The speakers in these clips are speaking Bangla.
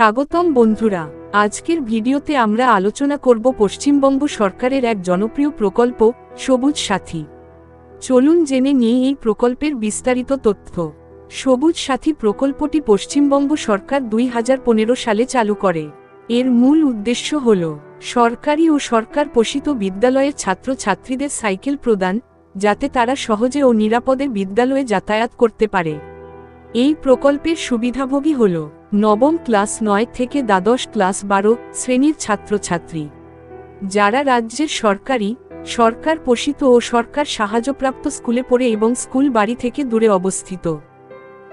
স্বাগতম বন্ধুরা। আজকের ভিডিওতে আমরা আলোচনা করব পশ্চিমবঙ্গ সরকারের এক জনপ্রিয় প্রকল্প, সবুজ সাথী। চলুন জেনে নিয়ে এই প্রকল্পের বিস্তারিত তথ্য। সবুজ সাথী প্রকল্পটি পশ্চিমবঙ্গ সরকার দুই হাজার পনেরো সালে চালু করে। এর মূল উদ্দেশ্য হল, সরকারি ও সরকার পোষিত বিদ্যালয়ের ছাত্রছাত্রীদের সাইকেল প্রদান, যাতে তারা সহজে ও নিরাপদে বিদ্যালয়ে যাতায়াত করতে পারে। এই প্রকল্পের সুবিধাভোগী হল নবম ক্লাস নয় থেকে দ্বাদশ ক্লাস বারো শ্রেণির ছাত্রছাত্রী। যারা রাজ্যের সরকারি, সরকার পোষিত ও সরকার সাহায্যপ্রাপ্ত স্কুলে পড়ে এবং স্কুল বাড়ি থেকে দূরে অবস্থিত।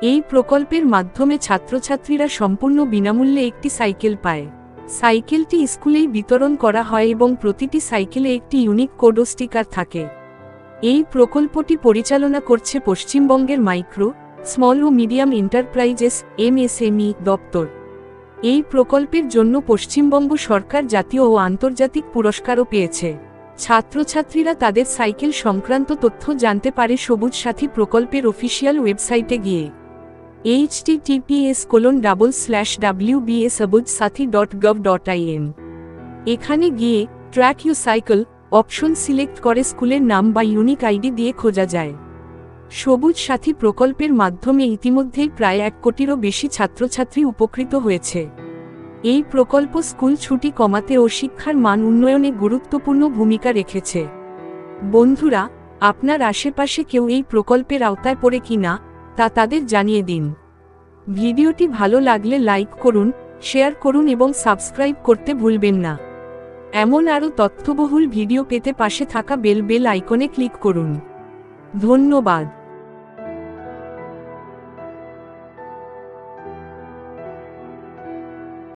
এই প্রকল্পের মাধ্যমে ছাত্রছাত্রীরা সম্পূর্ণ বিনামূল্যে একটি সাইকেল পায়। সাইকেলটি স্কুলেই বিতরণ করা হয় এবং প্রতিটি সাইকেলে একটি ইউনিক কোড স্টিকার থাকে। এই প্রকল্পটি পরিচালনা করছে পশ্চিমবঙ্গের মাইক্রো স্মল ও মিডিয়াম এন্টারপ্রাইজেস এমএসএমই দপ্তর। এই প্রকল্পের জন্য পশ্চিমবঙ্গ সরকার জাতীয় ও আন্তর্জাতিক পুরস্কারও পেয়েছে। ছাত্রছাত্রীরা তাদের সাইকেল সংক্রান্ত তথ্য জানতে পারে সবুজ সাথী প্রকল্পের অফিসিয়াল ওয়েবসাইটে গিয়ে। H TPS colon double slash W BA Sabooj Sathi dot gov dot IN এখানে গিয়ে track you cycle option select করে স্কুলের নাম বা ইউনিক আইডি দিয়ে খোঁজা যায়। সবুজ সাথী প্রকল্পের মাধ্যমে ইতিমধ্যেই প্রায় এক কোটিরও বেশি ছাত্রছাত্রী উপকৃত হয়েছে। এই প্রকল্প স্কুল ছুটি কমাতে ও শিক্ষার মান উন্নয়নে গুরুত্বপূর্ণ ভূমিকা রেখেছে। বন্ধুরা, আপনার আশেপাশে কেউ এই প্রকল্পের আওতায় পড়ে কিনা তা তাদের জানিয়ে দিন। ভিডিওটি ভালো লাগলে লাইক করুন, শেয়ার করুন এবং সাবস্ক্রাইব করতে ভুলবেন না। এমন আরও তথ্যবহুল ভিডিও পেতে পাশে থাকা বেল বেল আইকনে ক্লিক করুন। ধন্যবাদ।